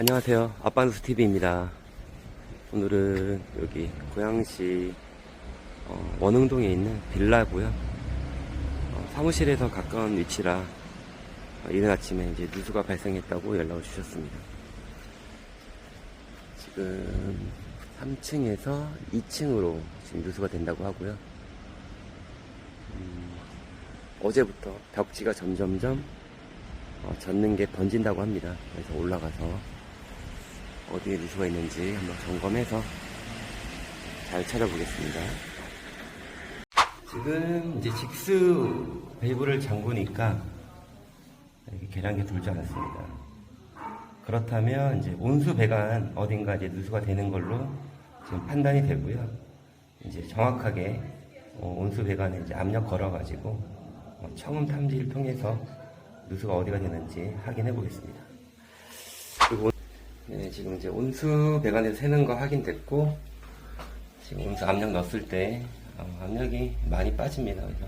안녕하세요. 아빠누스 TV입니다. 오늘은 여기 고양시 어, 원흥동에 있는 빌라고요. 어, 사무실에서 가까운 위치라 어, 이른 아침에 이제 누수가 발생했다고 연락을 주셨습니다. 지금 3층에서 2층으로 지금 누수가 된다고 하고요. 음, 어제부터 벽지가 점점점 어, 젖는 게 번진다고 합니다. 그래서 올라가서 어디에 누수가 있는지 한번 점검해서 잘 찾아보겠습니다. 지금 이제 직수 밸브를 잠그니까 이렇게 계량기 돌지 않았습니다. 그렇다면 이제 온수 배관 어딘가 이제 누수가 되는 걸로 지금 판단이 되고요. 이제 정확하게 어, 온수 배관에 이제 압력 걸어가지고 어, 청음 탐지를 통해서 누수가 어디가 되는지 확인해 보겠습니다. 네, 지금 이제 온수 배관에서 새는 거 확인됐고 지금 온수 압력 넣었을 때 어, 압력이 많이 빠집니다. 그래서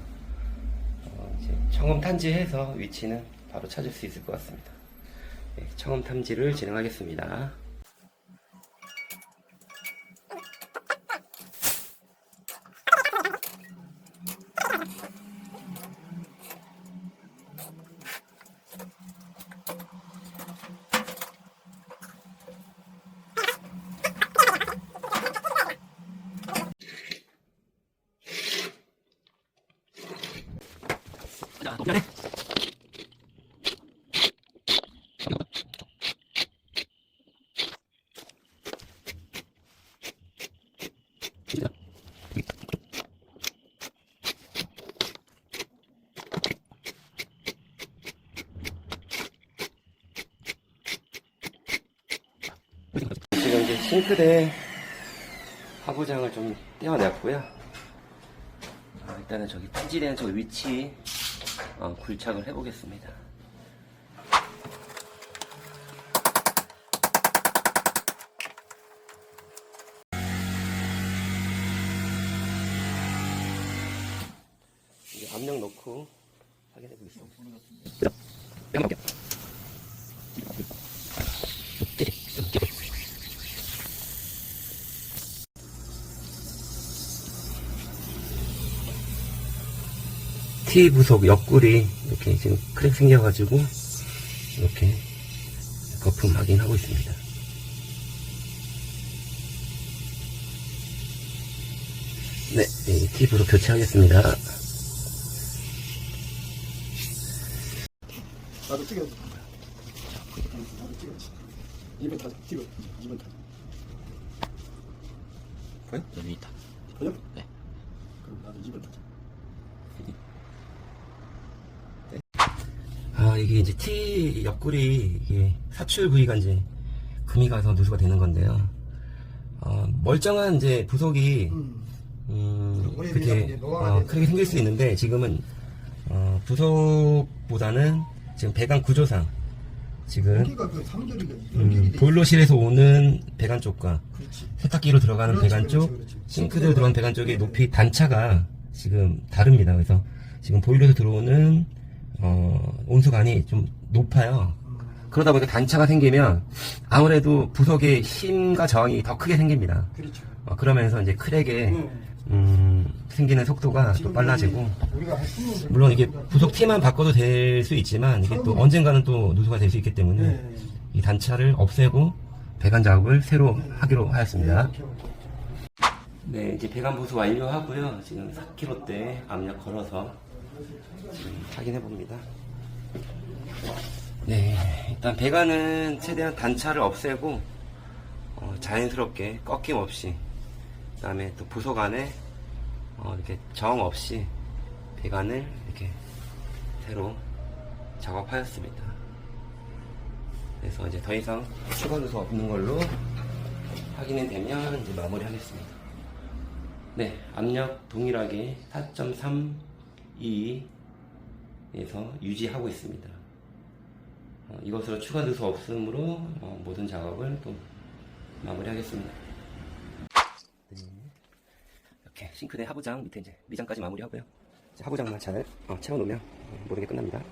어, 이제 청음 탐지해서 위치는 바로 찾을 수 있을 것 같습니다. 네, 청음 탐지를 진행하겠습니다. 자, 높여내. 지금 이제 싱크대 하부장을 좀 떼어냈고요. 아, 일단은 저기 탐지되는 저 위치 어, 굴착을 해보겠습니다. 이제 압력 넣고 확인해 보겠습니다. T 부속 옆구리 이렇게 지금 크랙 생겨가지고 이렇게 거품 확인하고 있습니다. 네, 이 T 부속 교체하겠습니다. 나도 찍어. 나도 찍었지. 2번 타자. 찍어. 2번 타자. 보여? 여기 있다. 보여? 네. 그럼 나도 2번 타 아, 이게 이제 T 옆구리, 이게 사출 부위가 이제 금이 가서 누수가 되는 건데요. 어, 멀쩡한 이제 부속이, 음, 오래 그렇게, 되면 이제 노화가 어, 되죠. 크게 생길 수 있는데, 지금은, 어, 부속보다는 지금 배관 구조상, 지금, 여기가 그 3절이가 음. 보일러실에서 오는 배관 쪽과 그렇지. 세탁기로 들어가는 그렇지, 배관 쪽, 그렇지, 그렇지. 싱크대로 들어가는 배관 쪽의 높이 단차가 지금 다릅니다. 그래서 지금 보일러에서 들어오는 어, 온수관이 좀 높아요. 그러다 보니까 단차가 생기면 아무래도 부속의 힘과 저항이 더 크게 생깁니다. 그렇죠. 어, 그러면서 이제 크랙에 네. 음, 생기는 속도가 또 빨라지고 우리가 한 10년 전에 물론 이게 부속 T만 바꿔도 될 수 있지만 이게 또 언젠가는 또 누수가 될 수 있기 때문에 네. 이 단차를 없애고 배관 작업을 새로 하기로 하였습니다. 네, 이제 배관 보수 완료하고요. 지금 4kg대 압력 걸어서 확인해 봅니다. 네, 일단 배관은 최대한 단차를 없애고 어, 자연스럽게 꺾임 없이 그 다음에 또 부속 안에 어, 이렇게 정 없이 배관을 이렇게 새로 작업하였습니다. 그래서 이제 더 이상 추가 누수 없는 걸로 확인이 되면 이제 마무리하겠습니다. 네, 압력 동일하게 2에서 유지하고 있습니다. 어, 이것으로 추가 누수 없음으로 어, 모든 작업을 또 마무리하겠습니다. 네. 이렇게 싱크대 하부장 밑에 이제 미장까지 마무리하고요. 이제 하부장만 잘 어, 채워놓으면 어, 모든 게 끝납니다.